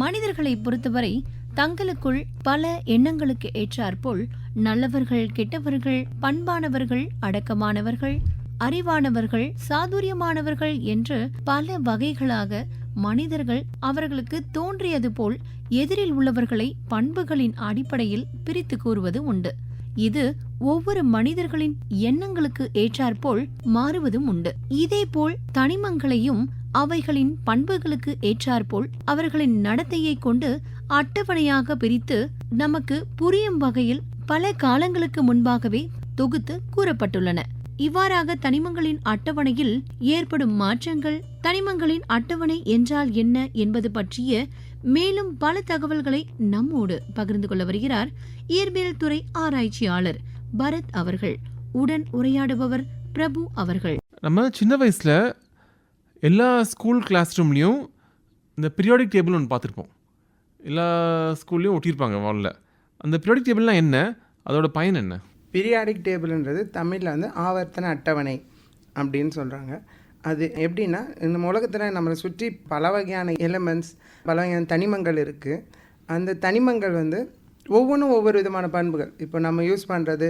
மனிதர்களை பொறுத்தவரை தங்களுக்குள் பல எண்ணங்களுக்கு ஏற்றாற்போல் நல்லவர்கள் கெட்டவர்கள் பண்பானவர்கள் அடக்கமானவர்கள் அறிவானவர்கள் சாதுரியமானவர்கள் என்று பல வகைகளாக மனிதர்கள் அவர்களுக்கு தோன்றியது போல் எதிரில் உள்ளவர்களை பண்புகளின் அடிப்படையில் பிரித்து கூறுவது உண்டு. இது ஒவ்வொரு மனிதர்களின் எண்ணங்களுக்கு ஏற்றாற்போல் மாறுவதும் உண்டு. இதேபோல் தனிமங்களையும் அவைகளின் பண்புகளுக்கு ஏற்றாற்போல் அவர்களின் நடத்தையை கொண்டு அட்டவணையாக பிரித்து நமக்கு புரியும் வகையில் பல காலங்களுக்கு முன்பாகவே தொகுத்து கூறப்பட்டுள்ளன. இவ்வாறாக தனிமங்களின் அட்டவணையில் ஏற்படும் மாற்றங்கள் தனிமங்களின் அட்டவணை என்றால் என்ன என்பது பற்றிய மேலும் பல தகவல்களை நம்மோடு பகிர்ந்து கொள்ள வருகிறார் இயற்பியல் துறை ஆராய்ச்சியாளர் பரத் அவர்கள். உடன் உரையாடுபவர் பிரபு அவர்கள். நம்ம சின்ன வயசுல எல்லா ஸ்கூல் கிளாஸ் ரூம்லேயும் இந்த பீரியாடிக் டேபிள் ஒன்று பார்த்துருப்போம். எல்லா ஸ்கூல்லையும் ஒட்டியிருப்பாங்க வாலில் அந்த பீரியாடிக் டேபிள்லாம் என்ன? அதோட பயன் என்ன? பீரியாடிக் டேபிள்ன்றது தமிழில் வந்து ஆவர்த்தன அட்டவணை அப்படின்னு சொல்கிறாங்க அது எப்படின்னா இந்த உலகத்தில் நம்மளை சுற்றி பல வகையான எலமெண்ட்ஸ் பல வகையான தனிமங்கள் இருக்குது அந்த தனிமங்கள் வந்து ஒவ்வொன்றும் ஒவ்வொரு விதமான பண்புகள். இப்போ நம்ம யூஸ் பண்ணுறது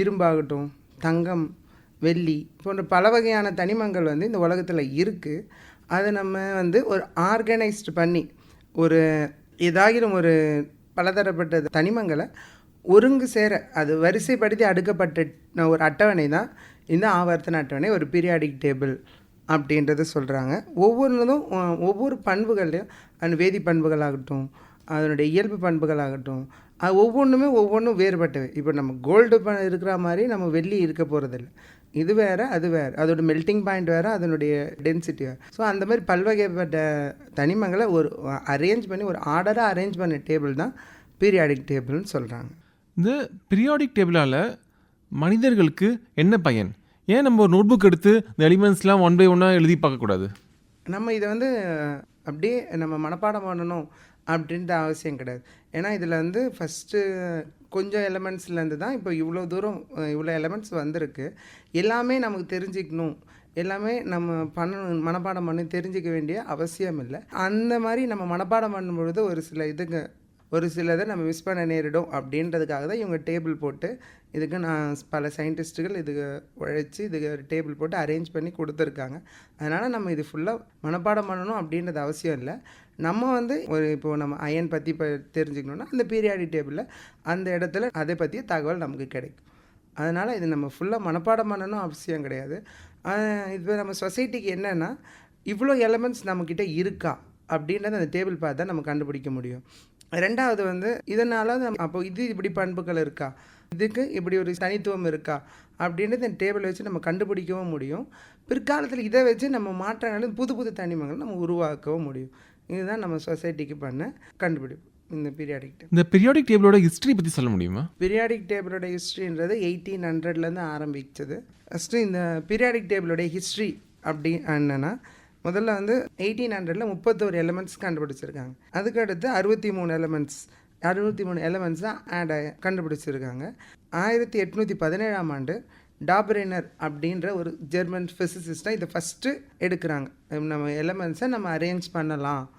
இரும்பாகட்டும் தங்கம் வெள்ளி போன்ற பல வகையான தனிமங்கள் வந்து இந்த உலகத்தில் இருக்குது அதை நம்ம வந்து ஒரு ஆர்கனைஸ்டு பண்ணி ஒரு ஏதாகிலும் ஒரு பலதரப்பட்ட தனிமங்களை ஒருங்கு சேர அது வரிசைப்படுத்தி அடுக்கப்பட்ட ஒரு அட்டவணை தான் இந்த ஆவர்த்தன அட்டவணை ஒரு பீரியாடிக் டேபிள் அப்படின்றத சொல்கிறாங்க ஒவ்வொன்றும் ஒவ்வொரு பண்புகள்லையும் அந்த வேதி பண்புகளாகட்டும் அதனுடைய இயல்பு பண்புகளாகட்டும் அது ஒவ்வொன்றுமே ஒவ்வொன்றும் வேறுபட்டவை. இப்போ நம்ம கோல்டு ப இருக்கிற மாதிரி நம்ம வெள்ளி இருக்க போகிறதில்ல இது வேறு அது வேறு. அதோட மெல்ட்டிங் பாயிண்ட் வேறு அதனுடைய டென்சிட்டி வேறு. ஸோ அந்த மாதிரி பல்வகைப்பட்ட தனிமங்களை ஒரு அரேஞ்ச் பண்ணி ஒரு ஆர்டராக அரேஞ்ச் பண்ண டேபிள் தான் பீரியாடிக் டேபிள்னு சொல்கிறாங்க இந்த பீரியாடிக் டேபிளால் மனிதர்களுக்கு என்ன பயன்? ஏன் நம்ம ஒரு நோட்புக் எடுத்து இந்த எலிமெண்ட்ஸ்லாம் ஒன் பை ஒன்னாக எழுதி பார்க்கக்கூடாது நம்ம இதை வந்து அப்படியே நம்ம மனப்பாடம் பண்ணணும் அப்படின்ற அவசியம் கிடையாது. ஏன்னா இதில் வந்து ஃபஸ்ட்டு கொஞ்சம் எலமெண்ட்ஸ்லேருந்து தான் இப்போ இவ்வளோ தூரம் இவ்வளோ எலமெண்ட்ஸ் வந்திருக்கு. எல்லாமே நமக்கு தெரிஞ்சுக்கணும். எல்லாமே நம்ம பண்ணணும் மனப்பாடம் பண்ணி தெரிஞ்சிக்க வேண்டிய அவசியம் இல்லை. அந்த மாதிரி நம்ம மனப்பாடம் பண்ணும்பொழுது ஒரு சில இதுங்க ஒரு சிலதை நம்ம மிஸ் பண்ண நேரிடும் அப்படின்றதுக்காக தான் இவங்க டேபிள் போட்டு இதுக்கு நான் பல சயின்டிஸ்ட்டுகள் இதுக்கு உழைச்சி இதுக்கு ஒரு டேபிள் போட்டு அரேஞ்ச் பண்ணி கொடுத்துருக்காங்க. அதனால் நம்ம இது ஃபுல்லாக மனப்பாடம் பண்ணணும் அப்படின்றது அவசியம் இல்லை. நம்ம வந்து ஒரு இப்போது நம்ம அயன் பற்றி இப்போ தெரிஞ்சுக்கணுன்னா அந்த பீரியாடி டேபிளில் அந்த இடத்துல அதை பற்றிய தகவல் நமக்கு கிடைக்கும். அதனால் இது நம்ம ஃபுல்லாக மனப்பாடம் பண்ணணும் அவசியம் கிடையாது. இப்போ இது நம்ம சொசைட்டிக்கு என்னென்னா இவ்வளோ எலமெண்ட்ஸ் நம்மக்கிட்ட இருக்கா? அப்படின்றத அந்த டேபிள் பார்த்து தான் நம்ம கண்டுபிடிக்க முடியும். ரெண்டாவது வந்து இதனால் அப்போ இது இப்படி பண்புகள் இருக்கா? இதுக்கு இப்படி ஒரு தனித்துவம் இருக்கா அப்படின்றது இந்த டேபிளை வச்சு நம்ம கண்டுபிடிக்கவும் முடியும். பிற்காலத்தில் இதை வச்சு நம்ம மாற்றங்கள் புது புது தனிமங்கள் நம்ம உருவாக்கவும் முடியும். இதுதான் நம்ம சொசைட்டிக்கு பண்ண கண்டுபிடிப்பு. இந்த பீரியாடிக் டேபிள் இந்த பீரியாடிக் டேபிளோட ஹிஸ்ட்ரி பற்றி சொல்ல முடியுமா? பீரியாடிக் டேபிளோட ஹிஸ்ட்ரின்றது எயிட்டீன் ஹண்ட்ரட்லேருந்து ஆரம்பிச்சது. ஃபஸ்ட்டு இந்த பீரியாடிக் டேபிளோட ஹிஸ்ட்ரி அப்படி என்னென்னா முதல்ல வந்து எயிட்டீன் ஹண்ட்ரடில் முப்பத்தோரு எலமெண்ட்ஸ் கண்டுபிடிச்சிருக்காங்க. அதுக்கடுத்து அறுபத்தி மூணு எலமெண்ட்ஸ் அறுநூற்றி மூணு எலமெண்ட்ஸ் தான் ஆட் கண்டுபிடிச்சிருக்காங்க. ஆயிரத்தி எட்நூற்றி பதினேழாம் ஆண்டு டாபரேனர் அப்படின்ற ஒரு ஜெர்மன் ஃபிசிசிஸ்டாக இதை ஃபஸ்ட்டு எடுக்கிறாங்க. நம்ம எலமெண்ட்ஸை நம்ம அரேஞ்ச் பண்ணலாம்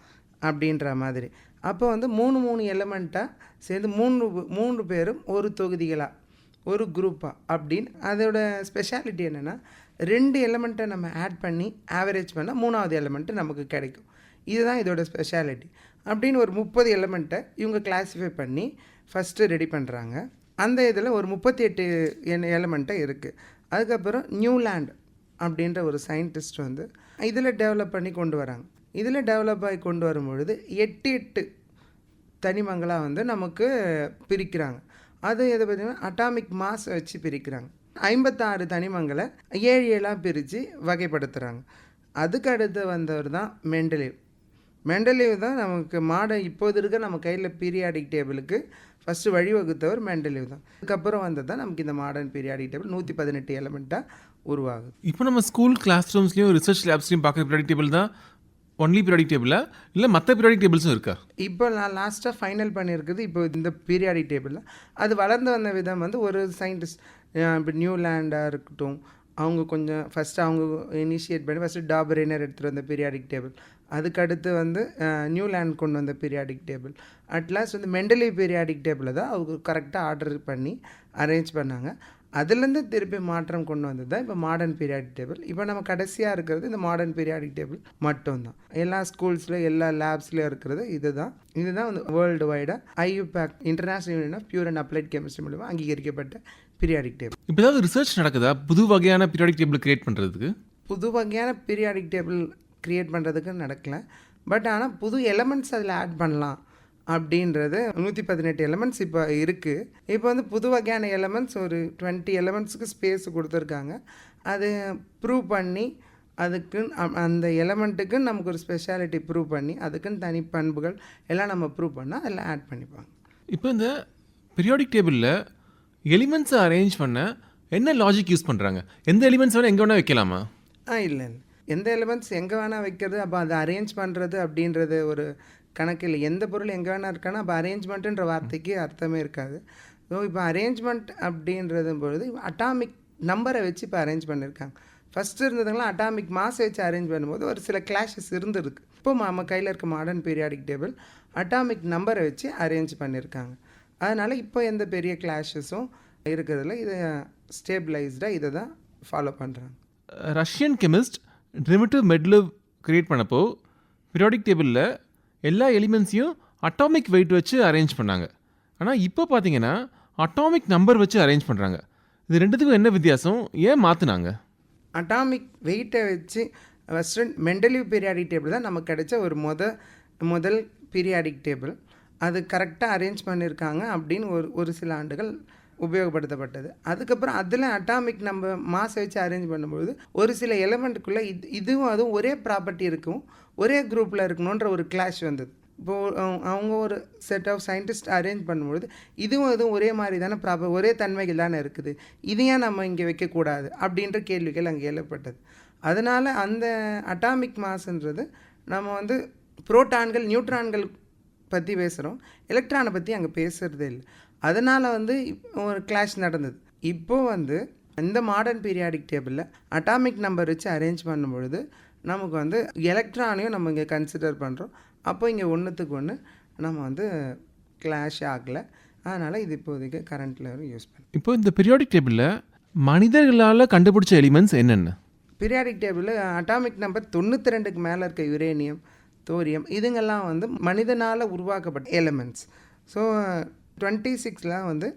அப்படின்ற மாதிரி. அப்போ வந்து மூணு மூணு எலமெண்ட்டாக சேர்ந்து மூணு மூன்று பேரும் ஒரு தொகுதிகளாக ஒரு குரூப்பாக அப்படின்னு அதோட ஸ்பெஷாலிட்டி என்னென்னா ரெண்டு எலமெண்ட்டை நம்ம ஆட் பண்ணி ஆவரேஜ் பண்ணால் மூணாவது எலமெண்ட்டு நமக்கு கிடைக்கும். இதுதான் இதோட ஸ்பெஷாலிட்டி அப்படின்னு ஒரு முப்பது எலமெண்ட்டை இவங்க கிளாஸிஃபை பண்ணி ஃபஸ்ட்டு ரெடி பண்ணுறாங்க அந்த இதில் ஒரு முப்பத்தி எட்டு எலமெண்ட்டை இருக்குது அதுக்கப்புறம் நியூலேண்ட் அப்படின்ற ஒரு சயின்டிஸ்ட் வந்து இதில் டெவலப் பண்ணி கொண்டு வராங்க. இதில் டெவலப் ஆகி கொண்டு வரும்பொழுது எட்டு எட்டு தனிமங்களாக வந்து நமக்கு பிரிக்கிறாங்க. அது எதை பார்த்தீங்கன்னா அட்டாமிக் மாஸ் வச்சு பிரிக்கிறாங்க. ஐம்பத்தாறு தனிமங்களை ஏழு ஏழாக பிரித்து வகைப்படுத்துகிறாங்க அதுக்கு அடுத்து வந்தவர் தான் மெண்டலிவ் மெண்டலேவ் தான் நமக்கு மாடர்ன் இப்போது இருக்க நம்ம கையில் பீரியாடிக் டேபிளுக்கு ஃபஸ்ட்டு வழிவகுத்தவர் மெண்டலேவ் தான். அதுக்கப்புறம் வந்தது தான் நமக்கு இந்த மாடர்ன் பீரியாடிக் டேபிள் நூற்றி பதினெட்டு எலமெண்ட்டாக உருவாகுது. இப்போ நம்ம ஸ்கூல் கிளாஸ் ரூம்ஸ்லையும் ரிசர்ச் லேப்ஸ்லையும் பார்க்குற பீரியாடிக் டேபிள் தான் ஒன்லி பீரியாடிக் டேபிளா இல்லை மற்ற பீரியாடிக் டேபிள்ஸும் இருக்கா? இப்போ நான் லாஸ்ட்டாக ஃபைனல் பண்ணியிருக்குது இப்போ இந்த பீரியாடிக் டேபிளில் அது வளர்ந்து வந்த விதம் வந்து ஒரு சயின்டிஸ்ட் இப்போ நியூலாண்டாக இருக்கட்டும் அவங்க கொஞ்சம் ஃபஸ்ட்டு அவங்க இனிஷியேட் பண்ணி ஃபஸ்ட்டு டாபரேனர் எடுத்துகிட்டு வந்த பீரியாடிக் டேபிள் அதுக்கடுத்து வந்து நியூலேண்ட் கொண்டு வந்த பீரியாடிக் டேபிள் அட்லாஸ்ட் வந்து மெண்டலி பீரியாடிக் டேபிளை தான் அவங்க கரெக்டாக ஆர்டர் பண்ணி அரேஞ்ச் பண்ணாங்க. அதுலேருந்து திருப்பி மாற்றம் கொண்டு வந்தது தான் இப்போ மாடர்ன் பீரியாடிக் டேபிள் இப்போ நம்ம கடைசியாக இருக்கிறது இந்த மாடர்ன் பீரியாடிக் டேபிள் மட்டும்தான் எல்லா ஸ்கூல்ஸில் எல்லா லேப்ஸ்லையும் இருக்கிறது இதுதான் இதுதான் வந்து world வைடாக IUPAC international union of pure and applied chemistry மூலமாக அங்கீகரிக்கப்பட்ட பீரியாடிக் டேபிள் இப்போ ஏதாவது ரிசர்ச் நடக்குதா? புது வகையான பீரியாடிக் டேபிள் கிரியேட் பண்ணுறதுக்கு புது வகையான பீரியாடிக் டேபிள் க்ரியேட் பண்ணுறதுக்கு நடக்கல. பட் ஆனால் புது எலமெண்ட்ஸ் அதில் ஆட் பண்ணலாம் அப்படின்றது நூற்றி பதினெட்டு எலமெண்ட்ஸ் இப்போ இருக்குது இப்போ வந்து புது வகையான எலமெண்ட்ஸ் ஒரு டுவெண்ட்டி எலமெண்ட்ஸுக்கு ஸ்பேஸ் கொடுத்துருக்காங்க. அது ப்ரூவ் பண்ணி அதுக்குன்னு அ- அந்த எலமெண்ட்டுக்கு நமக்கு ஒரு ஸ்பெஷாலிட்டி ப்ரூவ் பண்ணி அதுக்குன்னு தனி பண்புகள் எல்லாம் நம்ம ப்ரூவ் பண்ணால் அதில் ஆட் பண்ணிப்பாங்க. இப்போ இந்த பீரியாடிக் டேபிளில் எலிமெண்ட்ஸை அரேஞ்ச் பண்ண என்ன லாஜிக் யூஸ் பண்ணுறாங்க எந்த எலிமெண்ட்ஸ் வேணால் எங்கே வேணால் வைக்கலாமா? ஆ இல்லை இல்லை. எந்த எலிமெண்ட்ஸ் எங்கே வேணால் வைக்கிறது அப்போ அதை அரேஞ்ச் பண்ணுறது அப்படின்றது ஒரு கணக்கு இல்லை. எந்த பொருள் எங்கே வேணால் இருக்கானா அப்போ அரேஞ்ச்மெண்ட்டுன்ற வார்த்தைக்கு அர்த்தமே இருக்காது. ஸோ இப்போ அரேஞ்ச்மெண்ட் அப்படின்றது பொழுது அட்டாமிக் நம்பரை வச்சு இப்போ அரேஞ்ச் பண்ணியிருக்காங்க ஃபஸ்ட்டு இருந்ததுங்களாம் அட்டாமிக் மாஸ் வச்சு அரேஞ்ச் பண்ணும்போது ஒரு சில கிளாஷஸ் இருந்திருக்கு. இப்போ நம்ம கையில் இருக்க மாடர்ன் பீரியாடிக் டேபிள் அட்டாமிக் நம்பரை வச்சு அரேஞ்ச் பண்ணியிருக்காங்க அதனால் இப்போ எந்த பெரிய கிளாஷஸும் இருக்கிறதுல இதை ஸ்டேபிளைஸ்டாக இதை தான் ஃபாலோ பண்ணுறாங்க Russian chemist Dmitri Mendeleev create பண்ணப்போ பீரியாடிக் டேபிளில் எல்லா எலிமெண்ட்ஸையும் அட்டாமிக் வெயிட் வச்சு அரேஞ்ச் பண்ணாங்க. ஆனால் இப்போ பார்த்தீங்கன்னா அட்டாமிக் நம்பர் வச்சு அரேஞ்ச் பண்ணுறாங்க இது ரெண்டுத்துக்கும் என்ன வித்தியாசம்? ஏன் மாற்றினாங்க அட்டாமிக் வெயிட்டை வச்சு வெஸ்டர்ன் மெண்டலிவ் பீரியாடிக் டேபிள் தான் நமக்கு கிடைச்ச ஒரு முத முதல் பீரியாடிக் டேபிள் அது கரெக்டாக அரேஞ்ச் பண்ணியிருக்காங்க அப்படின்னு ஒரு ஒரு சில ஆண்டுகள் உபயோகப்படுத்தப்பட்டது. அதுக்கப்புறம் அதில் அட்டாமிக் நம்ம மாசை வச்சு அரேஞ்ச் பண்ணும்பொழுது ஒரு சில எலமெண்ட்டுக்குள்ளே இது இதுவும் அதுவும் ஒரே ப்ராப்பர்ட்டி இருக்கும் ஒரே குரூப்பில் இருக்கணுன்ற ஒரு கிளாஷ் வந்தது. இப்போது அவங்க ஒரு செட் ஆஃப் சயின்டிஸ்ட் அரேஞ்ச் பண்ணும்பொழுது இதுவும் இதுவும் ஒரே மாதிரி தானே ப்ராப்பர் ஒரே தன்மைகள் தானே இருக்குது இது ஏன் நம்ம இங்கே வைக்கக்கூடாது அப்படின்ற கேள்விகள் அங்கே எழப்பட்டது அதனால் அந்த அட்டாமிக் மாஸ்ன்றது நம்ம வந்து புரோட்டான்கள் நியூட்ரான்கள் பற்றி பேசுகிறோம் எலக்ட்ரானை பற்றி அங்கே பேசுகிறதே இல்லை. அதனால் வந்து ஒரு கிளாஷ் நடந்தது. இப்போ வந்து இந்த மாடர்ன் பீரியாடிக் டேபிளில் அட்டாமிக் நம்பர் வச்சு அரேஞ்ச் பண்ணும்பொழுது நமக்கு வந்து எலக்ட்ரானையும் நம்ம இங்கே கன்சிடர் பண்ணுறோம் அப்போ இங்கே ஒன்றுத்துக்கு ஒன்று நம்ம வந்து கிளாஷ் ஆகலை. அதனால் இது இப்போதைக்கு கரண்ட்டில் யூஸ் பண்ணுறோம் இப்போ இந்த பீரியாடிக் டேபிளில் மனிதர்களால் கண்டுபிடிச்ச எலிமெண்ட்ஸ் என்னென்ன? பீரியாடிக் டேபிளில் அட்டாமிக் நம்பர் தொண்ணூற்றி ரெண்டுக்கு மேலே இருக்க யுரேனியம் தோரியம் இதுங்கெல்லாம் வந்து மனிதனால் உருவாக்கப்பட்ட எலிமெண்ட்ஸ் ஸோ டுவெண்ட்டி சிக்ஸில் வந்து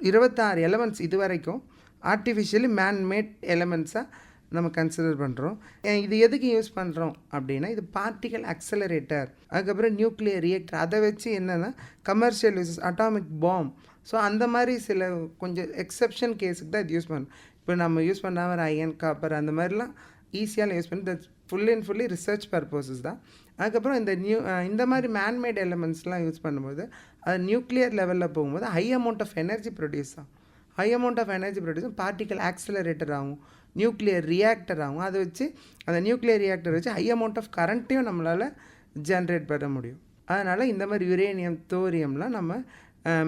இருபத்தாறு எலமெண்ட்ஸ் இது வரைக்கும் ஆர்டிஃபிஷியலி மேன்மேட் எலமெண்ட்ஸாக நம்ம கன்சிடர் பண்ணுறோம் இது எதுக்கு யூஸ் பண்ணுறோம் அப்படின்னா இது பார்ட்டிகல் அக்சலரேட்டர் அதுக்கப்புறம் நியூக்ளியர் ரியாக்டர் அதை வச்சு என்னென்னா commercial uses atomic bomb so அந்த மாதிரி சில கொஞ்சம் எக்ஸப்ஷன் கேஸுக்கு தான் இது யூஸ் பண்ணணும் இப்போ நம்ம யூஸ் பண்ணாமல் அயன் காப்பர் அந்த மாதிரிலாம் ஈஸியாக யூஸ் பண்ணி that's full and fully research purposes தான். அதுக்கப்புறம் இந்த நியூ இந்த மாதிரி மேன்மேட் எலமெண்ட்ஸ்லாம் யூஸ் பண்ணும்போது அது நியூக்ளியர் லெவலில் போகும்போது high amount of energy produce ஆகும். High amount of energy produce particle accelerator ஆகும். நியூக்ளியர் ரியாக்டர் ஆகும். அதை வச்சு அந்த நியூக்ளியர் ரியாக்டர் வச்சு ஹை அமௌண்ட் ஆஃப் கரண்ட்டையும் நம்மளால் ஜென்ரேட் பண்ண முடியும். அதனால் இந்த மாதிரி யுரேனியம் தோரியம்லாம் நம்ம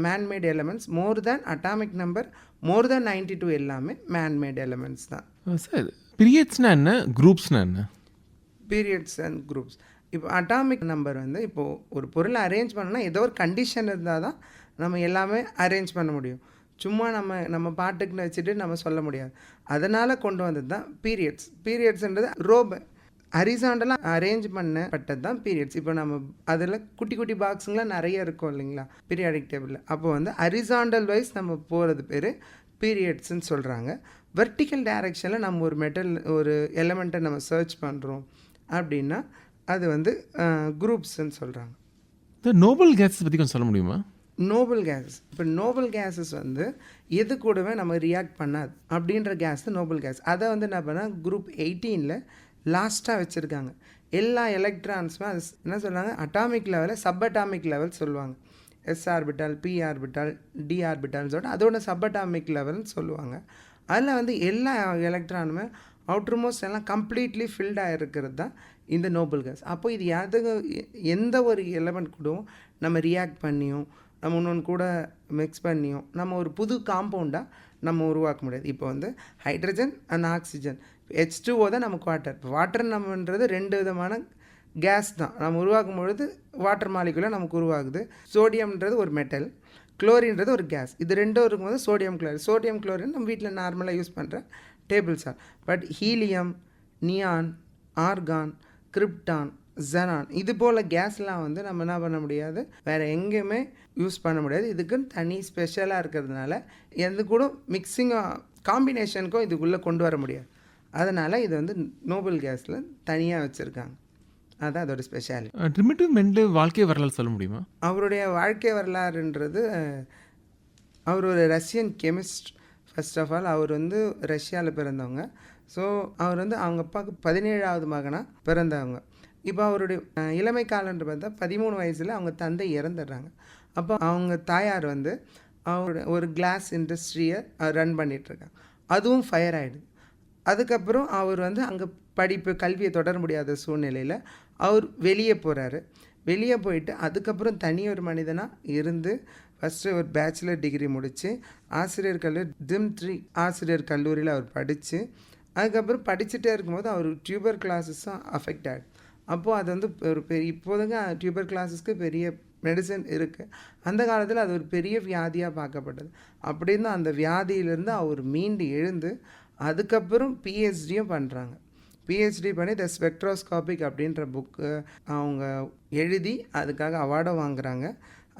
manmade elements more than atomic number more than ninety two எல்லாமே மேன்மேட் எலமெண்ட்ஸ் தான். சார் பீரியட்ஸ்னால் என்ன? குரூப்ஸ்னால் என்ன? பீரியட்ஸ் அண்ட் குரூப்ஸ் இப்போ அட்டாமிக் நம்பர் வந்து இப்போது ஒரு பொருளை அரேஞ்ச் பண்ணணும்னா ஏதோ ஒரு கண்டிஷன் இருந்தால் தான் நம்ம எல்லாமே அரேஞ்ச் பண்ண முடியும். சும்மா நம்ம நம்ம பாட்டுக்குன்னு வச்சுட்டு நம்ம சொல்ல முடியாது. அதனால் கொண்டு வந்தது தான் பீரியட்ஸ் பீரியட்ஸ்ன்றது ரோப ஹரிசாண்டலாக அரேஞ்ச் பண்ணப்பட்டது தான் பீரியட்ஸ் இப்போ நம்ம அதில் குட்டி குட்டி பாக்ஸுங்களாம் நிறைய இருக்கும் இல்லைங்களா? பீரியாடிக் டேபிளில் அப்போ வந்து ஹரிசாண்டல் வைஸ் நம்ம போகிறது பேர் பீரியட்ஸ்ன்னு சொல்கிறாங்க வெர்டிக்கல் டைரக்ஷனில் நம்ம ஒரு மெட்டல் ஒரு எலமெண்ட்டை நம்ம சர்ச் பண்ணுறோம் அப்படின்னா அது வந்து குரூப்ஸ்ன்னு சொல்கிறாங்க இந்த நோபல் கேஸஸ் பற்றி கொஞ்சம் சொல்ல முடியுமா? நோபல் கேஸஸ் இப்போ நோபல் கேஸஸ் வந்து எது கூடவே நம்ம ரியாக்ட் பண்ணாது. அப்படின்ற கேஸ் நோபல் கேஸ் அதை வந்து என்ன பண்ணால் குரூப் எயிட்டீனில் லாஸ்ட்டாக வச்சுருக்காங்க. எல்லா எலக்ட்ரான்ஸுமே அது என்ன சொல்கிறாங்க அட்டாமிக் லெவலில் சப் அட்டாமிக் லெவல் சொல்லுவாங்க. S orbital p orbital d ஆர்பிட்டால்னு சொல்லிட்டு அதோட சப் அட்டாமிக் லெவல்னு சொல்லுவாங்க. அதில் வந்து எல்லா எலக்ட்ரானுமே அவுட்ருமோஸ்ட் எல்லாம் கம்ப்ளீட்லி ஃபில்டாக இருக்கிறது தான் இந்த நோபல் கேஸ் அப்போ இது எதுக்கு எந்த ஒரு எலமெண்ட் கூடவும் நம்ம ரியாக்ட் பண்ணியும் நம்ம இன்னொன்று கூட மிக்ஸ் பண்ணியும் நம்ம ஒரு புது காம்பவுண்டாக நம்ம உருவாக்க முடியாது. இப்போ வந்து hydrogen and oxygen H two O தான் நமக்கு வாட்டர் இப்போ வாட்டர் நம்மன்றது ரெண்டு விதமான கேஸ் தான். நம்ம உருவாக்கும் பொழுது வாட்டர் மாலிகுலாக நமக்கு உருவாகுது. சோடியம்ன்றது ஒரு மெட்டல் குளோரின்றது ஒரு கேஸ் இது ரெண்டும் இருக்கும்போது சோடியம் குளோரின் சோடியம் குளோரின் நம்ம வீட்டில் நார்மலாக யூஸ் பண்ணுற table salt but helium neon argon krypton xenon இது போல் கேஸ்லாம் வந்து நம்ம என்ன பண்ண முடியாது? வேறு எங்கேயுமே யூஸ் பண்ண முடியாது. இதுக்குன்னு தனி ஸ்பெஷலாக இருக்கிறதுனால எந்த கூட மிக்சிங்காக காம்பினேஷனுக்கும் இதுக்குள்ளே கொண்டு வர முடியாது. அதனால் இது வந்து நோபல் கேஸில் தனியாக வச்சுருக்காங்க. அதுதான் அதோட ஸ்பெஷாலிட்டி ட்ரிமிட்டிவ் மெண்டு வாழ்க்கை வரலாறு சொல்ல முடியுமா? அவருடைய வாழ்க்கை வரலாறுன்றது அவர் ஒரு Russian chemist first of all அவர் வந்து ரஷ்யாவில் பிறந்தவங்க. ஸோ அவர் வந்து அவங்க அப்பாவுக்கு பதினேழாவது மகனாக பிறந்தவங்க. இப்போ அவருடைய இளமை காலன்று பார்த்தா பதிமூணு வயசில் அவங்க தந்தை இறந்துடுறாங்க. அப்போ அவங்க தாயார் வந்து அவரோட ஒரு கிளாஸ் இண்டஸ்ட்ரியை ரன் பண்ணிகிட்ருக்காங்க அதுவும் ஃபயர் ஆகிடுது அதுக்கப்புறம் அவர் வந்து அங்கே படிப்பு கல்வியை தொடர முடியாத சூழ்நிலையில் அவர் வெளியே போகிறாரு வெளியே போயிட்டு அதுக்கப்புறம் தனி ஒரு மனிதனாக இருந்து ஃபஸ்ட்டு ஒரு பேச்சுலர் டிகிரி முடித்து ஆசிரியர் கல்லூரி டிம் த்ரீ ஆசிரியர் கல்லூரியில் அவர் படித்து அதுக்கப்புறம் படிச்சுட்டே இருக்கும்போது அவர் டியூபர் கிளாஸஸும் அஃபெக்ட் ஆகிடும் அப்போது அது வந்து ஒரு பெரிய இப்போதுங்க டியூபர் கிளாஸஸ்க்கு பெரிய மெடிசன் இருக்குது அந்த காலத்தில் அது ஒரு பெரிய வியாதியாக பார்க்கப்பட்டது. அப்படின்னு அந்த வியாதியிலேருந்து அவர் மீண்டு எழுந்து அதுக்கப்புறம் பிஹெச்டியும் பண்ணுறாங்க பிஹெச்டி பண்ணி த ஸ்பெக்ட்ரோஸ்காபிக் அப்படின்ற புக்கு அவங்க எழுதி அதுக்காக அவார்டும் வாங்குறாங்க.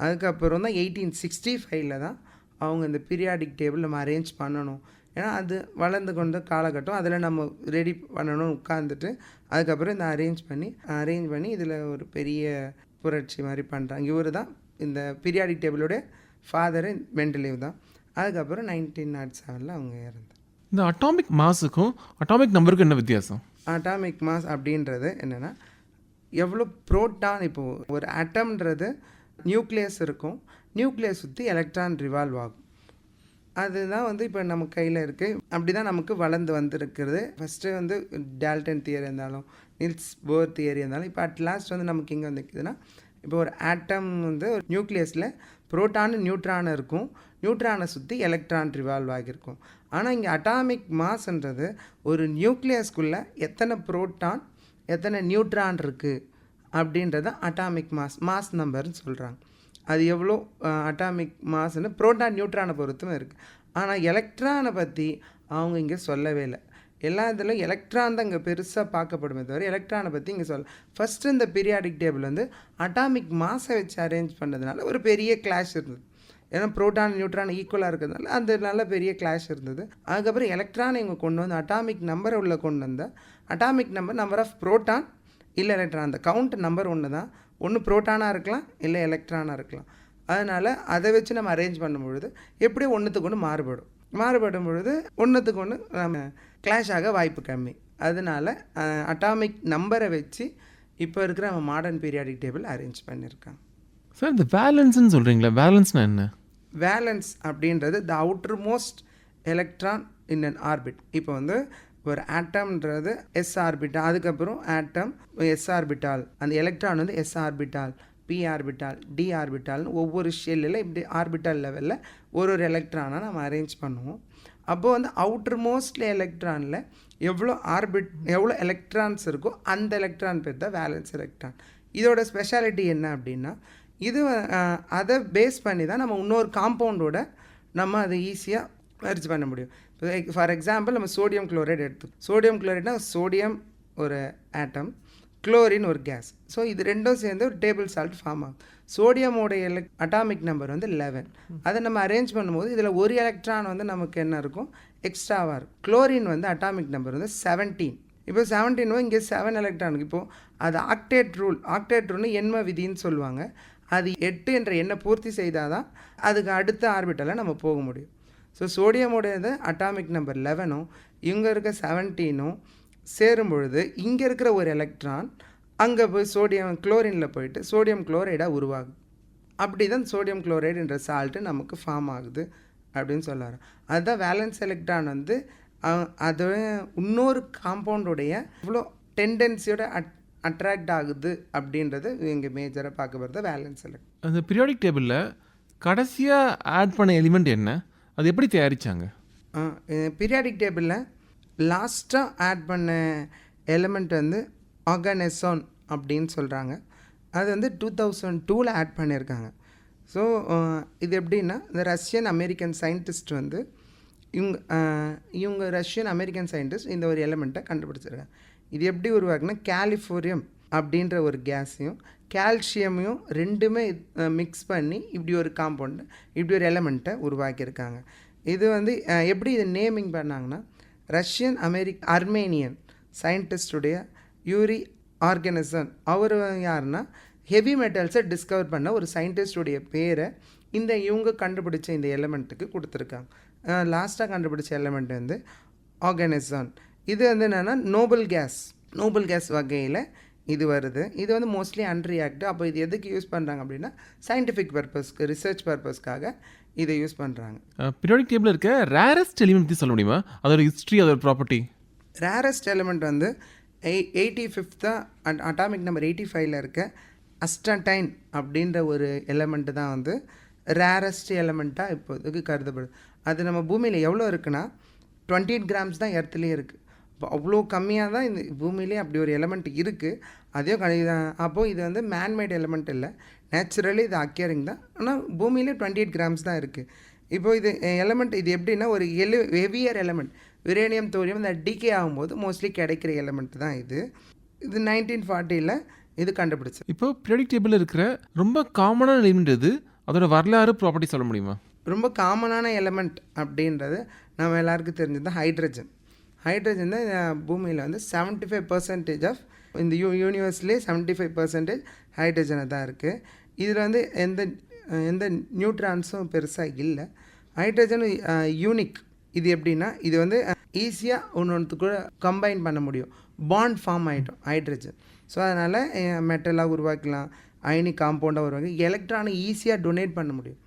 அதுக்கப்புறம் தான் எயிட்டீன் சிக்ஸ்டி ஃபைவ்ல தான் அவங்க இந்த பீரியாடிக் டேபிள் நம்ம அரேஞ்ச் பண்ணணும். ஏன்னா அது வளர்ந்து கொண்ட காலகட்டம். அதில் நம்ம ரெடி பண்ணணும்னு உட்காந்துட்டு அதுக்கப்புறம் இந்த அரேஞ்ச் பண்ணி அரேஞ்ச் பண்ணி இதில் ஒரு பெரிய புரட்சி மாதிரி பண்ணுறாங்க இவர் தான் இந்த பீரியாடிக் டேபிளோட ஃபாதரு மெண்டலிவ் தான். அதுக்கப்புறம் நைன்டீன் நாட் செவனில் அவங்க இறந்தாங்க. இந்த அட்டாமிக் மாஸுக்கும் அட்டாமிக் நம்பருக்கும் என்ன வித்தியாசம்? அட்டாமிக் மாஸ் அப்படின்றது என்னென்னா எவ்வளோ புரோட்டான் இப்போது ஒரு அட்டம்ன்றது நியூக்ளியஸ் இருக்கும். நியூக்ளியஸ் சுற்றி எலக்ட்ரான் ரிவால்வ் ஆகும். அதுதான் வந்து இப்போ நம்ம கையில் இருக்குது அப்படி தான் நமக்கு வளர்ந்து வந்திருக்கிறது. ஃபஸ்ட்டு வந்து டால்டன் தியரி இருந்தாலும் நில்ஸ் போர் தியரி இருந்தாலும் இப்போ அட் லாஸ்ட் வந்து நமக்கு இங்கே வந்துக்குதுன்னா இப்போ ஒரு ஆட்டம் வந்து ஒரு நியூக்ளியஸில் புரோட்டான் நியூட்ரானு இருக்கும். நியூட்ரானை சுற்றி எலக்ட்ரான் ரிவால்வ் ஆகியிருக்கும். ஆனால் இங்கே அட்டாமிக் மாஸ்ன்றது ஒரு நியூக்ளியஸ்குள்ளே எத்தனை புரோட்டான் எத்தனை நியூட்ரான் இருக்குது அப்படின்றத அட்டாமிக் மாஸ் மாஸ் நம்பர்னு சொல்கிறாங்க அது எவ்வளோ அட்டாமிக் மாஸ்ன்னு ப்ரோட்டான் நியூட்ரானை பொறுத்தும் இருக்குது ஆனால் எலக்ட்ரானை பற்றி அவங்க இங்கே சொல்லவே இல்லை. எல்லா இதில் எலக்ட்ரான் தான் இங்கே பெருசாக பார்க்கப்படுமே தவிர எலக்ட்ரானை பற்றி இங்கே சொல்ல ஃபஸ்ட்டு இந்த பீரியாடிக் டேபிள் வந்து அட்டாமிக் மாஸை வச்சு அரேஞ்ச் பண்ணதுனால ஒரு பெரிய கிளாஷ் இருந்தது. ஏன்னா ப்ரோட்டான் நியூட்ரான் ஈக்குவலாக இருக்கிறதுனால அந்த நல்ல பெரிய கிளாஷ் இருந்தது. அதுக்கப்புறம் எலக்ட்ரானை இவங்க கொண்டு வந்து அட்டாமிக் நம்பரை உள்ளே கொண்டு வந்த atomic number number of proton இல்லை எலக்ட்ரான் அந்த கவுண்ட் நம்பர் ஒன்று தான் ஒன்று புரோட்டானாக இருக்கலாம் இல்லை எலக்ட்ரானாக இருக்கலாம். அதனால் அதை வச்சு நம்ம அரேஞ்ச் பண்ணும் பொழுது எப்படியும் ஒன்றுத்துக்கு ஒன்று மாறுபடும்? மாறுபடும் பொழுது ஒன்றுத்துக்கு ஒன்று நம்ம கிளாஷ் ஆக வாய்ப்பு கம்மி. அதனால் அட்டாமிக் நம்பரை வச்சு இப்போ இருக்கிற நம்ம மாடர்ன் பீரியாடிக் டேபிள் அரேஞ்ச் பண்ணியிருக்காங்க. சார் இந்த வேலன்ஸ்னு சொல்கிறீங்களா வேலன்ஸ்னா என்ன? வேலன்ஸ் அப்படின்றது the outermost electron in an orbit இப்போ வந்து ஒரு ஆட்டம்ன்றது எஸ் ஆர்பிட்டால் அதுக்கப்புறம் ஆட்டம் எஸ் ஆர்பிட்டால் அந்த எலக்ட்ரான் வந்து s orbital p orbital d ஆர்பிட்டால்னு ஒவ்வொரு ஷெல்லில் இப்படி ஆர்பிட்டால் லெவலில் ஒரு ஒரு எலக்ட்ரானாக நம்ம அரேஞ்ச் பண்ணுவோம். அப்போது வந்து அவுட்டர் மோஸ்ட்ல எலக்ட்ரானில் எவ்வளோ ஆர்பிட் எவ்வளோ எலக்ட்ரான்ஸ் இருக்கோ அந்த எலக்ட்ரான் பேர் தான் வேலன்ஸ் எலக்ட்ரான் இதோட ஸ்பெஷாலிட்டி என்ன அப்படின்னா இது அதை பேஸ் பண்ணி தான் நம்ம இன்னொரு காம்பவுண்டோட நம்ம அதை ஈஸியாக மெர்ஜ் பண்ண முடியும். ஃபார் எக்ஸாம்பிள் நம்ம சோடியம் குளோரைடு எடுத்து சோடியம் குளோரைட்னா சோடியம் ஒரு ஆட்டம் குளோரின் ஒரு கேஸ் ஸோ இது ரெண்டும் சேர்ந்து ஒரு டேபிள் சால்ட் ஃபார்ம் ஆகும். சோடியமோடைய எலக் அட்டாமிக் நம்பர் வந்து லெவன் அதை நம்ம அரேஞ்ச் பண்ணும்போது இதில் ஒரு எலக்ட்ரான் வந்து நமக்கு என்ன இருக்கும்? எக்ஸ்ட்ராவாக இருக்கும். குளோரின் வந்து அட்டாமிக் நம்பர் வந்து செவன்டீன் இப்போ செவன்டீன் இங்கே செவன் எலக்ட்ரானுக்கு இப்போது அது ஆக்டேட் ரூல் ஆக்டேட் ரூல்னு எண்ம விதின்னு சொல்லுவாங்க. அது எட்டு என்ற எண்ணை பூர்த்தி செய்தால் தான் அதுக்கு அடுத்த ஆர்பிட்டலில் நம்ம போக முடியும். ஸோ சோடியமுடையது அட்டாமிக் நம்பர் லெவனும் இங்கே இருக்க செவன்டீனும் சேரும் பொழுது இங்கே இருக்கிற ஒரு எலக்ட்ரான் அங்கே போய் சோடியம் குளோரினில் போயிட்டு சோடியம் குளோரைடாக உருவாகுது. அப்படி தான் சோடியம் குளோரைடுன்ற சால்ட்டு நமக்கு ஃபார்ம் ஆகுது அப்படின்னு சொல்ல வரோம் அதுதான் வேலன்ஸ் எலக்ட்ரான் வந்து அது இன்னொரு காம்பவுண்டுடைய இவ்வளோ டெண்டன்சியோட அட் அட்ராக்ட் ஆகுது அப்படின்றது இங்கே மேஜராக பார்க்க போகிறது வேலன்ஸ் எலக்ட்ரான் அந்த பீரியாடிக் டேபிளில் கடைசியாக ஆட் பண்ண எலிமெண்ட் என்ன? அது எப்படி தயாரிச்சாங்க? பீரியாடிக் டேபிளில் லாஸ்ட்டாக ஆட் பண்ண எலமெண்ட் வந்து ஆர்கானெசோன் அப்படின்னு சொல்கிறாங்க அது வந்து டூ தௌசண்ட் டூவில் ஆட் பண்ணியிருக்காங்க ஸோ இது எப்படின்னா இந்த ரஷ்யன் அமெரிக்கன் சயின்டிஸ்ட் வந்து இவங்க இவங்க ரஷ்யன் அமெரிக்கன் சயின்டிஸ்ட் இந்த ஒரு எலமெண்ட்டை கண்டுபிடிச்சிருக்காங்க. இது எப்படி உருவாக்குன்னா கேலிஃபோரியம் அப்படின்ற ஒரு கேஸையும் கால்சியமையும் ரெண்டுமே மிக்ஸ் பண்ணி இப்படி ஒரு காம்பவுண்ட் இப்படி ஒரு எலமெண்ட்டை உருவாக்கியிருக்காங்க. இது வந்து எப்படி இது நேமிங் பண்ணாங்கன்னா ரஷ்யன் அமெரிக் அர்மேனியன் சயின்டிஸ்டுடைய யூரி ஆர்கனிசன் அவர் யாருன்னா ஹெவி மெட்டல்ஸை டிஸ்கவர் பண்ண ஒரு சயின்டிஸ்டுடைய பேரை இந்த இவங்க கண்டுபிடிச்ச இந்த எலமெண்ட்டுக்கு கொடுத்துருக்காங்க. லாஸ்ட்டாக கண்டுபிடிச்ச எலமெண்ட் வந்து ஆர்கனிசன். இது வந்து என்னென்னா நோபல் கேஸ் நோபல் கேஸ் வகையில் இது வருது. இது வந்து மோஸ்ட்லி அன்ரியாக்டிவ் அப்போ இது எதுக்கு யூஸ் பண்ணுறாங்க அப்படின்னா சயின்டிஃபிக் பர்பஸ்க்கு ரிசர்ச் பர்பஸ்க்காக இதை யூஸ் பண்ணுறாங்க பீரியாடிக் டேபிள் இருக்க ரேரஸ்ட் எலிமெண்ட் பற்றி சொல்ல முடியுமா? அதோட ஹிஸ்ட்ரி அதோட ப்ராப்பர்ட்டி ரேரஸ்ட் எலிமெண்ட் வந்து எய் எயிட்டி ஃபிஃப்த்தாக அட் அட்டாமிக் நம்பர் எயிட்டி ஃபைவ்ல இருக்க அஸ்டடைன் அப்படின்ற ஒரு எலமெண்ட்டு தான் வந்து ரேரஸ்ட் எலமெண்ட்டாக இப்போதைக்கு கருதப்படுது. அது நம்ம பூமியில் எவ்வளோ இருக்குன்னா டுவெண்ட்டி எயிட் கிராம்ஸ் தான் எர்த்துலேயே இருக்குது இப்போ அவ்வளோ கம்மியாக தான் இந்த பூமியிலே அப்படி ஒரு எலமெண்ட் இருக்குது அதே அப்போது இது வந்து மேன்மேட் எலமெண்ட் இல்லை. நேச்சுரலி இது அக்கியரிங் தான். ஆனால் பூமியிலே டுவெண்ட்டி எயிட் கிராம்ஸ் தான் இருக்குது இப்போ இது எலமெண்ட் இது எப்படின்னா ஒரு எலு ஹெவியர் எலமெண்ட் யுரேனியம் தோரியம் இந்த டிகே ஆகும்போது மோஸ்ட்லி கிடைக்கிற எலமெண்ட் தான் இது. இது நைன்டீன் ஃபார்ட்டியில் இது கண்டுபிடிச்சது. இப்போ பீரியாடிக் டேபிள் இருக்கிற ரொம்ப காமனான எலிமெண்ட் எது? அதோட வரலாறு ப்ராப்பர்ட்டி சொல்ல முடியுமா? ரொம்ப காமனான எலமெண்ட் அப்படின்றது நம்ம எல்லாருக்கும் தெரிஞ்சது ஹைட்ரஜன் ஹைட்ரஜன் தான் பூமியில் வந்து செவன்ட்டி ஃபைவ் பர்சன்டேஜ் ஆஃப் இந்த யூ யூனிவர்ஸ்லேயே செவன்ட்டி ஃபைவ் பர்சன்டேஜ் ஹைட்ரஜனை தான் இருக்குது இதில் வந்து எந்த எந்த நியூட்ரான்ஸும் பெருசாக இல்லை. ஹைட்ரஜனும் யூனிக் இது எப்படின்னா இது வந்து ஈஸியாக ஒன்று ஒன்று கூட கம்பைன் பண்ண முடியும். பாண்ட் ஃபார்ம் ஆகிட்டோம் ஹைட்ரஜன் ஸோ அதனால் மெட்டலாக உருவாக்கலாம் அயனி காம்பவுண்டாக உருவாக்கி எலக்ட்ரானை ஈஸியாக டொனேட் பண்ண முடியும்.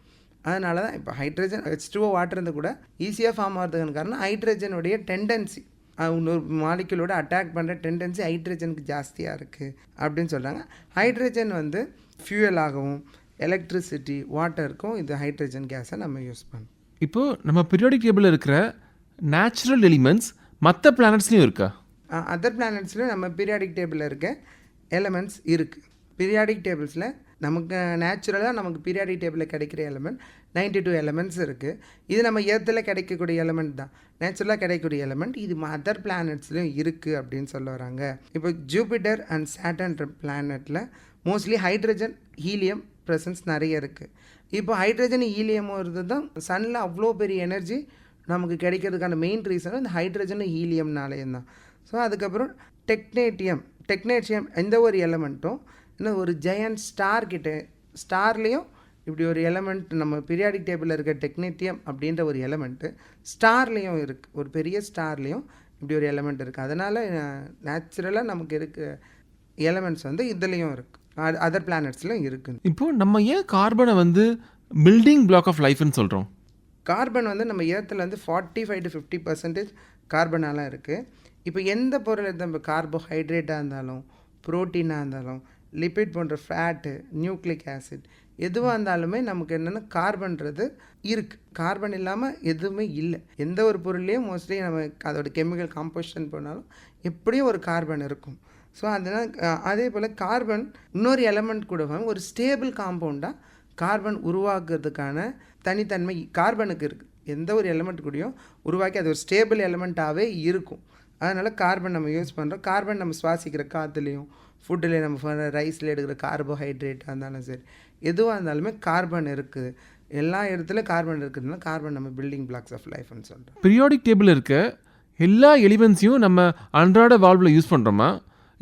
அதனால தான் இப்போ ஹைட்ரஜன் ஹெச் டூஓ வாட்டர் இருந்து கூட ஈஸியாக ஃபார்ம் ஆகிறதுக்கான காரணம் ஹைட்ரஜனுடைய டெண்டன்சி இன்னொரு மாலிகுலோட அட்டாக் பண்ணுற டெண்டன்சி ஹைட்ரஜனுக்கு ஜாஸ்தியாக இருக்குது அப்படின்னு சொல்கிறாங்க ஹைட்ரஜன் வந்து ஃபியூயலாகவும் எலக்ட்ரிசிட்டி வாட்டருக்கும் இது ஹைட்ரஜன் கேஸை நம்ம யூஸ் பண்ணோம் இப்போ நம்ம பீரியாடிக் டேபிளில் இருக்கிற நேச்சுரல் எலிமெண்ட்ஸ் மற்ற பிளானட்ஸ்லையும் இருக்கா? அதர் பிளானட்ஸ்லையும் நம்ம பீரியாடிக் டேபிளில் இருக்க எலமெண்ட்ஸ் இருக்குது பீரியாடிக் டேபிள்ஸில் நமக்கு நேச்சுரலாக நமக்கு பீரியாடிக் டேபிளில் கிடைக்கிற எலமெண்ட் 92 டூ எலமெண்ட்ஸ் இருக்குது இது நம்ம ஏத்தில் கிடைக்கக்கூடிய எலமெண்ட் தான். நேச்சுரலாக கிடைக்கக்கூடிய எலமெண்ட் இது மதர் பிளானட்ஸ்லையும் இருக்குது அப்படின்னு சொல்ல வராங்க. இப்போ ஜூபிட்டர் அண்ட் சேட்டன்ற பிளானட்டில் மோஸ்ட்லி ஹைட்ரஜன் ஹீலியம் ப்ரெசன்ஸ் நிறைய இருக்குது இப்போ ஹைட்ரஜன் ஹீலியமும் இருந்து தான் சன்னில் அவ்வளோ பெரிய எனர்ஜி நமக்கு கிடைக்கிறதுக்கான மெயின் ரீசன் இந்த ஹைட்ரஜன் ஹீலியம்னாலேயும் தான். ஸோ அதுக்கப்புறம் டெக்னேட்டியம் டெக்னேட்டியம் எந்த ஒரு எலமெண்ட்டும் இன்னும் ஒரு ஜெயண்ட் ஸ்டார் கிட்டே ஸ்டார்லேயும் இப்படி ஒரு எலமெண்ட் நம்ம பீரியாடிக் டேபிளில் இருக்க டெக்னேட்டியம் அப்படின்ற ஒரு எலமெண்ட்டு ஸ்டார்லேயும் இருக்குது ஒரு பெரிய ஸ்டார்லேயும் இப்படி ஒரு எலமெண்ட் இருக்குது அதனால் நேச்சுரலாக நமக்கு இருக்க எலமெண்ட்ஸ் வந்து இதுலேயும் இருக்குது அதர் பிளானட்ஸ்லையும் இருக்குது இப்போ நம்ம ஏன் கார்பனை வந்து பில்டிங் பிளாக் ஆஃப் லைஃப்னு சொல்கிறோம் கார்பன் வந்து நம்ம ஏர்த்தில் வந்து forty five to fifty percentage கார்பனாலாம் இருக்குது இப்போ எந்த பொருள் எடுத்த இப்போ கார்போஹைட்ரேட்டாக இருந்தாலும் ப்ரோட்டீனாக இருந்தாலும் லிபிட் போன்ற ஃபேட்டு நியூக்ளிக் ஆசிட் எதுவாக இருந்தாலுமே நமக்கு என்னென்னா கார்பன்றது இருக்குது கார்பன் இல்லாமல் எதுவுமே இல்லை. எந்த ஒரு பொருள்லேயும் மோஸ்ட்லி நம்ம அதோட கெமிக்கல் காம்போசிஷன் போனாலும் எப்படியும் ஒரு கார்பன் இருக்கும். ஸோ அதனால் அதே போல் கார்பன் இன்னொரு எலமெண்ட் கூட ஒரு ஸ்டேபிள் காம்பவுண்டாக கார்பன் உருவாக்குறதுக்கான தனித்தன்மை கார்பனுக்கு இருக்குது எந்த ஒரு எலமெண்ட் கூடயும் உருவாக்கி அது ஒரு ஸ்டேபிள் எலமெண்ட்டாகவே இருக்கும். அதனால் கார்பன் நம்ம யூஸ் பண்ணுறோம் கார்பன் நம்ம சுவாசிக்கிற காற்றுலேயும் ஃபுட்டுலேயும் நம்ம ரைஸில் எடுக்கிற கார்போஹைட்ரேட்டாக இருந்தாலும் சரி எதுவாக இருந்தாலுமே கார்பன் இருக்குது. எல்லா இடத்துல கார்பன் இருக்கிறதுனால கார்பன் நம்ம பில்டிங் பிளாக்ஸ் ஆஃப் லைஃப்னு சொல்கிறோம் பீரியாடிக் டேபிள் இருக்க. எல்லா எலிமெண்ட்ஸையும் நம்ம அன்றாட வாழ்வில் யூஸ் பண்ணுறோமா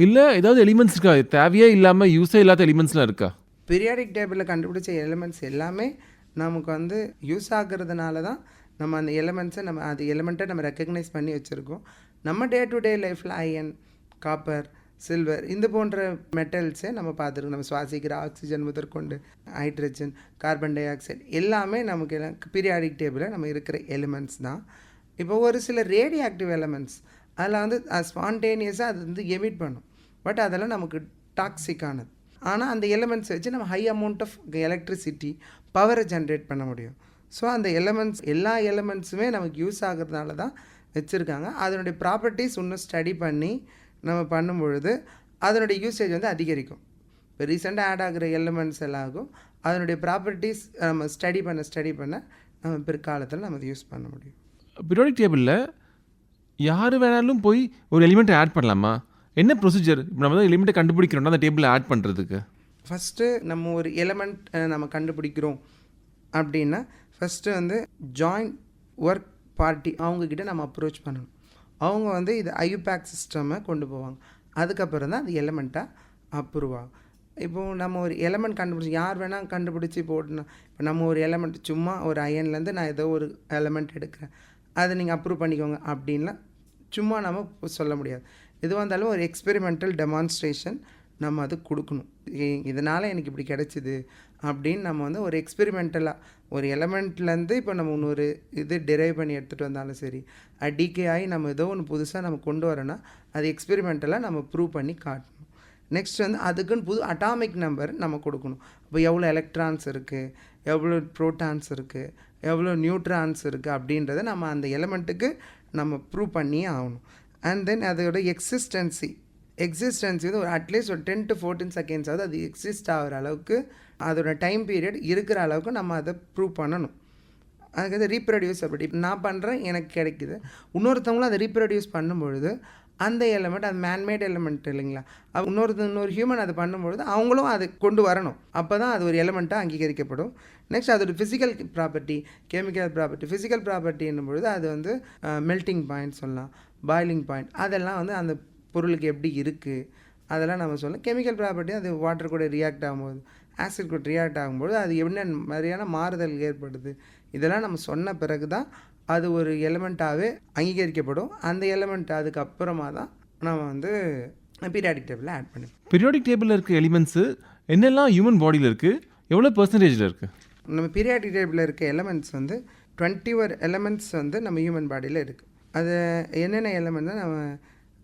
இல்லை ஏதாவது எலிமெண்ட்ஸ் இருக்கா? தேவையே இல்லாமல் யூஸே இல்லாத எலிமெண்ட்ஸ்லாம் இருக்கா? பீரியாடிக் டேபிளில் கண்டுபிடிச்ச எலிமெண்ட்ஸ் எல்லாமே நமக்கு வந்து யூஸ் ஆகுறதுனால தான் நம்ம அந்த எலிமெண்ட்ஸை நம்ம அது எலிமெண்ட்டை நம்ம ரெக்கக்னைஸ் பண்ணி வச்சுருக்கோம். நம்ம டே டு டே லைஃப்பில் அயன் காப்பர் சில்வர் இந்த போன்ற மெட்டல்ஸை நம்ம பார்த்துருக்கோம். நம்ம சுவாசிக்கிற ஆக்சிஜன் முதற்கொண்டு ஹைட்ரஜன் கார்பன் டை ஆக்சைடு எல்லாமே நமக்கு பீரியாடிக் டேபிளில் நம்ம இருக்கிற எலிமெண்ட்ஸ் தான். இப்போ ஒரு சில ரேடியோ ஆக்டிவ் எலிமெண்ட்ஸ் அதில் வந்து ஸ்பான்டேனியஸாக அது வந்து எமிட் பண்ணும். பட் அதெல்லாம் நமக்கு டாக்ஸிக்கானது ஆனால் அந்த எலிமெண்ட்ஸ் வச்சு நம்ம ஹை அமௌண்ட் ஆஃப் எலக்ட்ரிசிட்டி பவரை ஜென்ரேட் பண்ண முடியும். ஸோ அந்த எலமெண்ட்ஸ் எல்லா எலமெண்ட்ஸுமே நமக்கு யூஸ் ஆகுறதுனால தான் வச்சுருக்காங்க. அதனுடைய ப்ராப்பர்ட்டிஸ் இன்னும் ஸ்டடி பண்ணி நம்ம பண்ணும் பொழுது அதனுடைய யூசேஜ் வந்து அதிகரிக்கும். இப்போ ரீசெண்டாக ஆட் ஆகிற எலிமெண்ட்ஸ் எல்லாம் ஆகும் அதனுடைய ப்ராப்பர்ட்டிஸ் நம்ம ஸ்டடி பண்ண ஸ்டடி பண்ண நம்ம பிற்காலத்தில் நம்ம யூஸ் பண்ண முடியும். பீரியாடிக் டேபிளில் யார் வேணாலும் போய் ஒரு எலிமெண்ட்டை ஆட் பண்ணலாமா? என்ன ப்ரொசீஜர் இப்போ நம்ம தான் எலிமெண்ட்டை கண்டுபிடிக்கிறோம்னா அந்த டேபிளில் ஆட் பண்ணுறதுக்கு ஃபஸ்ட்டு நம்ம ஒரு எலமெண்ட் நம்ம கண்டுபிடிக்கிறோம் அப்படின்னா ஃபஸ்ட்டு வந்து ஜாயிண்ட் ஒர்க் பார்ட்டி அவங்கக்கிட்ட நம்ம அப்ரோச் பண்ணணும். அவங்க வந்து இது ஐயூபேக் சிஸ்டம்மை கொண்டு போவாங்க. அதுக்கப்புறம் தான் அது எலமெண்ட்டாக அப்ரூவ் ஆகும் இப்போ நம்ம ஒரு எலமெண்ட் கண்டுபிடிச்சி யார் வேணால் கண்டுபிடிச்சி போடணும் இப்போ நம்ம ஒரு எலமெண்ட் சும்மா ஒரு அயன்லேருந்து நான் ஏதோ ஒரு எலமெண்ட் எடுக்கிறேன். அதை நீங்கள் அப்ரூவ் பண்ணிக்கோங்க அப்படின்லாம் சும்மா நம்ம சொல்ல முடியாது. எதுவாக இருந்தாலும் ஒரு எக்ஸ்பெரிமெண்டல் டெமான்ஸ்ட்ரேஷன் நம்ம அது கொடுக்கணும். இதனால் எனக்கு இப்படி கிடச்சிது. அப்படின்னு நம்ம வந்து ஒரு எக்ஸ்பெரிமெண்டலாக ஒரு எலமெண்ட்லேருந்து இப்போ நம்ம இன்னொரு இது டெரைவ் பண்ணி எடுத்துகிட்டு வந்தாலும் சரி டிகே ஆகி நம்ம ஏதோ ஒன்று புதுசாக நம்ம கொண்டு வரோன்னா அது எக்ஸ்பெரிமெண்டலாக நம்ம ப்ரூவ் பண்ணி காட்டணும். நெக்ஸ்ட் வந்து அதுக்குன்னு புது அட்டாமிக் நம்பர் நம்ம கொடுக்கணும். இப்போ எவ்வளோ எலக்ட்ரான்ஸ் இருக்குது எவ்வளோ ப்ரோட்டான்ஸ் இருக்குது எவ்வளோ நியூட்ரான்ஸ் இருக்குது அப்படின்றத நம்ம அந்த எலமெண்ட்டுக்கு நம்ம ப்ரூவ் பண்ணியே ஆகணும். அண்ட் தென் அதோட எக்ஸிஸ்டன்சி எக்ஸிஸ்டன்சி வந்து ஒரு அட்லீஸ்ட் ஒரு டென் டு ஃபோர்டீன் செகண்ட்ஸாவது அது எக்ஸிஸ்ட் ஆகிற அளவுக்கு அதோட டைம் பீரியட் இருக்கிற அளவுக்கு நம்ம அதை ப்ரூவ் பண்ணணும். அதுக்கு வந்து ரீப்ரொடியூஸ் இப்போ நான் பண்ணுறேன் எனக்கு கிடைக்குது. இன்னொருத்தவங்களும் அதை ரீப்ரொடியூஸ் பண்ணும்பொழுது அந்த எலமெண்ட் அது மேன்மேட் எலமெண்ட் இல்லைங்களா? அது இன்னொருத்த இன்னொரு ஹியூமன் அது பண்ணும்பொழுது அவங்களும் அதை கொண்டு வரணும். அப்போ தான் அது ஒரு எலமெண்ட்டாக அங்கீகரிக்கப்படும். நெக்ஸ்ட் அதோட physical property chemical property physical property பொழுது அது வந்து மெல்ட்டிங் பாயிண்ட் சொல்லலாம் பாய்லிங் பாயிண்ட் அதெல்லாம் வந்து அந்த பொருளுக்கு எப்படி இருக்குது அதெல்லாம் நம்ம சொல்லலாம். கெமிக்கல் ப்ராப்பர்ட்டி அது வாட்டர் கூட ரியாக்ட் ஆகும்போது. ஆசிட் கூட ரியாக்ட் ஆகும்போது அது என்ன மாதிரியான மாறுதல் ஏற்படுது? இதெல்லாம் நம்ம சொன்ன பிறகு தான் அது ஒரு எலமெண்ட்டாகவே அங்கீகரிக்கப்படும். அந்த எலமெண்ட் அதுக்கப்புறமா தான் நம்ம வந்து பீரியாடிக் டேபிளில் ஆட் பண்ணி பீரியாடிக் டேபிளில் இருக்க எலிமெண்ட்ஸு என்னெல்லாம் ஹியூமன் பாடியில் இருக்குது எவ்வளோ பர்சன்டேஜில் இருக்குது நம்ம பீரியாடிக் டேபிளில் இருக்க எலமெண்ட்ஸ் வந்து டுவெண்ட்டி ஒரு எலமெண்ட்ஸ் வந்து நம்ம ஹியூமன் பாடியில் இருக்குது அது என்னென்ன எலமெண்ட்னா நம்ம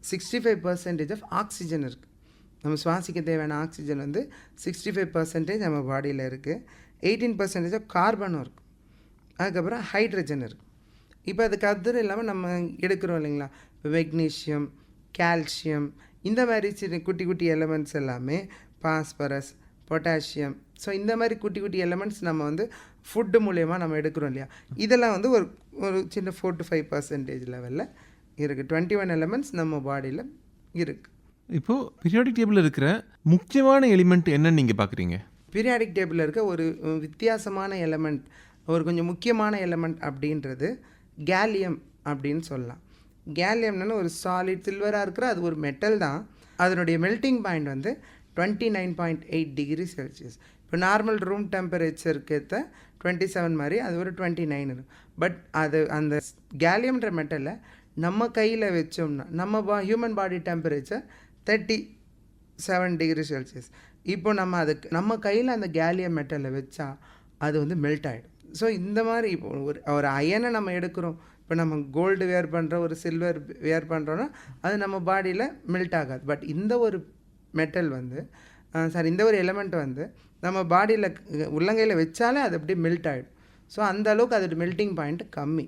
sixty five percentage of oxygen இருக்குது நம்ம சுவாசிக்க தேவையான ஆக்சிஜன் வந்து சிக்ஸ்டி ஃபைவ் பர்சன்டேஜ் நம்ம பாடியில் இருக்குது எயிட்டீன் பர்சன்டேஜ் ஆஃப் கார்பனும் இருக்குது அதுக்கப்புறம் ஹைட்ரஜன் இருக்குது இப்போ அதுக்கு அது இல்லாமல் நம்ம எடுக்கிறோம் இல்லைங்களா? இப்போ மெக்னீஷியம் கால்சியம் இந்த மாதிரி சின்ன குட்டி குட்டி எலமெண்ட்ஸ் எல்லாமே பாஸ்பரஸ் பொட்டாசியம் ஸோ இந்த மாதிரி குட்டி குட்டி எலமெண்ட்ஸ் நம்ம வந்து ஃபுட்டு மூலயமா நம்ம எடுக்கிறோம் இல்லையா? இதெல்லாம் வந்து ஒரு ஒரு சின்ன ஃபோர் டு ஃபைவ் பர்சன்டேஜ் லெவலில் இருக்குது டுவெண்ட்டி ஒன் எலமெண்ட்ஸ் நம்ம பாடியில் இருக்குது இப்போது பீரியாடிக் டேபிளில் இருக்கிற முக்கியமான எலிமெண்ட் என்னன்னு நீங்கள் பார்க்குறீங்க பீரியாடிக் டேபிளில் இருக்க ஒரு வித்தியாசமான எலமெண்ட் ஒரு கொஞ்சம் முக்கியமான எலமெண்ட் அப்படின்றது கேலியம் அப்படின்னு சொல்லலாம். கேலியம்னு ஒரு சாலிட் சில்வராக இருக்கிற அது ஒரு மெட்டல் தான். அதனுடைய மெல்ட்டிங் பாயிண்ட் வந்து twenty nine point eight degree Celsius இப்போ நார்மல் ரூம் டெம்பரேச்சருக்கு ஏற்ற டுவெண்ட்டி செவன் மாதிரி அது ஒரு டுவெண்ட்டி நைன் இருக்கும் பட் அது அந்த கேலியம்ன்ற மெட்டலை நம்ம கையில் வச்சோம்னா நம்ம பா human body temperature thirty seven degree Celsius இப்போ நம்ம அதுக்கு நம்ம கையில் அந்த கேலியம் மெட்டலை வச்சா அது வந்து மெல்ட் ஆகிடும் ஸோ இந்த மாதிரி இப்போ ஒரு ஒரு அயனை நம்ம எடுக்கிறோம். இப்போ நம்ம கோல்டு வேர் பண்ணுறோம் ஒரு சில்வர் வேர் பண்ணுறோன்னா அது நம்ம பாடியில் மெல்ட் ஆகாது. பட் இந்த ஒரு மெட்டல் வந்து சாரி இந்த ஒரு எலமெண்ட் வந்து நம்ம பாடியில் உள்ளங்கையில் வச்சாலே அது அப்படியே மெல்ட் ஆகிடும் ஸோ அந்த அளவுக்கு அதோட மெல்ட்டிங் பாயிண்ட் கம்மி.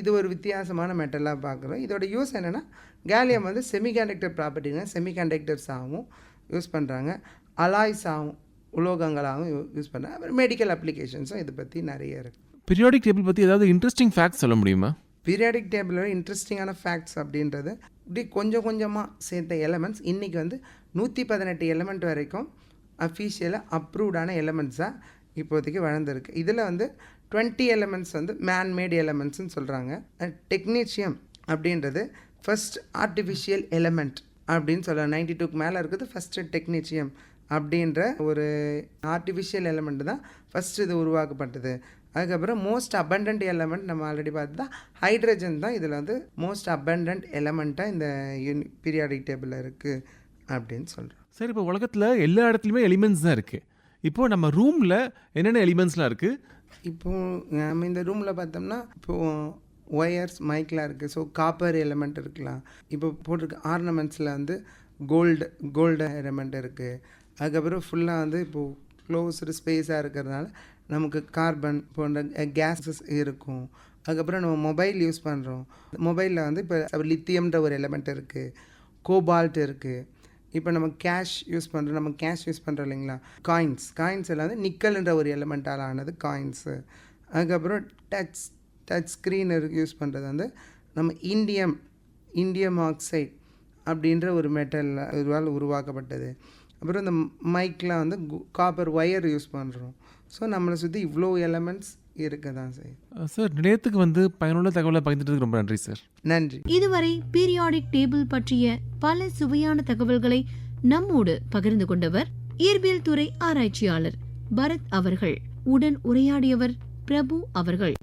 இது ஒரு வித்தியாசமான மெட்டலாக பார்க்குறோம். இதோட யூஸ் என்னென்னா கேலியம் வந்து செமிகண்டக்டர் ப்ராப்பர்ட்டிங்க செமிகண்டக்டர்ஸாகவும் யூஸ் பண்ணுறாங்க அலாய்ஸாகவும் உலோகங்களாகவும் யூஸ் பண்ணுறாங்க அப்புறம் மெடிக்கல் அப்ளிகேஷன்ஸும் இதை பற்றி நிறைய இருக்குது பீரியாடிக் டேபிள் பற்றி ஏதாவது இன்ட்ரெஸ்டிங் ஃபேக்ட்ஸ் சொல்ல முடியுமா? பீரியாடிக் டேபிளோட இன்ட்ரெஸ்டிங்கான ஃபேக்ட்ஸ் அப்படின்றது இப்படி கொஞ்சம் கொஞ்சமாக சேர்த்த எலமெண்ட்ஸ் இன்றைக்கி வந்து நூற்றி பதினெட்டு எலமெண்ட் வரைக்கும் அஃபீஷியலாக அப்ரூவ்டான எலமெண்ட்ஸாக இப்போதைக்கு வளர்ந்துருக்கு. இதில் வந்து டுவெண்ட்டி எலமெண்ட்ஸ் வந்து மேன்மேட் எலமெண்ட்ஸ்னு சொல்கிறாங்க டெக்னீஷியம் அப்படின்றது ஃபர்ஸ்ட் ஆர்டிஃபிஷியல் எலமெண்ட் அப்படின்னு சொல்லலாம் நைன்டி டூக்கு மேலே இருக்குது ஃபஸ்ட்டு டெக்னீஷியம் அப்படின்ற ஒரு ஆர்டிஃபிஷியல் எலமெண்ட் தான் ஃபஸ்ட்டு இது உருவாக்கப்பட்டது. அதுக்கப்புறம் மோஸ்ட் abundant எலமெண்ட் நம்ம ஆல்ரெடி பார்த்து தான் ஹைட்ரஜன் தான் இதில் வந்து மோஸ்ட் abundant எலமெண்ட்டாக இந்த யூனி பீரியாடிக் டேபிளில் இருக்குது அப்படின்னு சொல்கிறோம் சரி இப்போ உலகத்தில் எல்லா இடத்துலையுமே எலிமெண்ட்ஸ் தான் இருக்குது இப்போது நம்ம ரூமில் என்னென்ன எலிமெண்ட்ஸ்லாம் இருக்குது இப்போது நம்ம இந்த ரூமில் பார்த்தோம்னா இப்போது ஒயர்ஸ் மைக்லாம் இருக்குது ஸோ காப்பர் எலமெண்ட் இருக்கலாம். இப்போ போட்டிருக்க ஆர்னமெண்ட்ஸில் வந்து கோல்டு கோல்டு எலமெண்ட் இருக்குது அதுக்கப்புறம் ஃபுல்லாக வந்து இப்போது க்ளோஸ்டு ஸ்பேஸாக இருக்கிறதுனால நமக்கு கார்பன் போன்ற கேஸஸ் இருக்கும். அதுக்கப்புறம் நம்ம மொபைல் யூஸ் பண்ணுறோம் மொபைலில் வந்து இப்போ லித்தியம்ன்ற ஒரு எலமெண்ட் இருக்குது கோபால்ட் இருக்குது இப்போ நம்ம கேஷ் யூஸ் பண்ணுறோம் நம்ம கேஷ் யூஸ் பண்ணுறோம் இல்லைங்களா? காயின்ஸ் காயின்ஸ் எல்லாம் வந்து நிக்கல்ன்ற ஒரு எலமெண்ட்டால் ஆனது காயின்ஸு அதுக்கப்புறம் டச் டச் ஸ்க்ரீன் யூஸ் பண்ணுறது வந்து நம்ம இண்டியம் இண்டியம் ஆக்சைட் அப்படின்ற ஒரு மெட்டல் இதுவால் உருவாக்கப்பட்டது. அப்புறம் இந்த மைக்லாம் வந்து காப்பர் ஒயர் யூஸ் பண்ணுறோம் ஸோ நம்மளை சுற்றி இவ்வளோ எலமெண்ட்ஸ் இருக்க தான் சார் சார் நிலையத்துக்கு வந்து பயனுள்ள தகவலை பகிர்ந்ததுக்கு ரொம்ப நன்றி சார் நன்றி. இதுவரை பீரியாடிக் டேபிள் பற்றிய பல சுவையான தகவல்களை நம்மோடு பகிர்ந்து கொண்டவர் இயற்பியல் துறை ஆராய்ச்சியாளர் பரத் அவர்கள். உடன் உரையாடியவர் பிரபு அவர்கள்.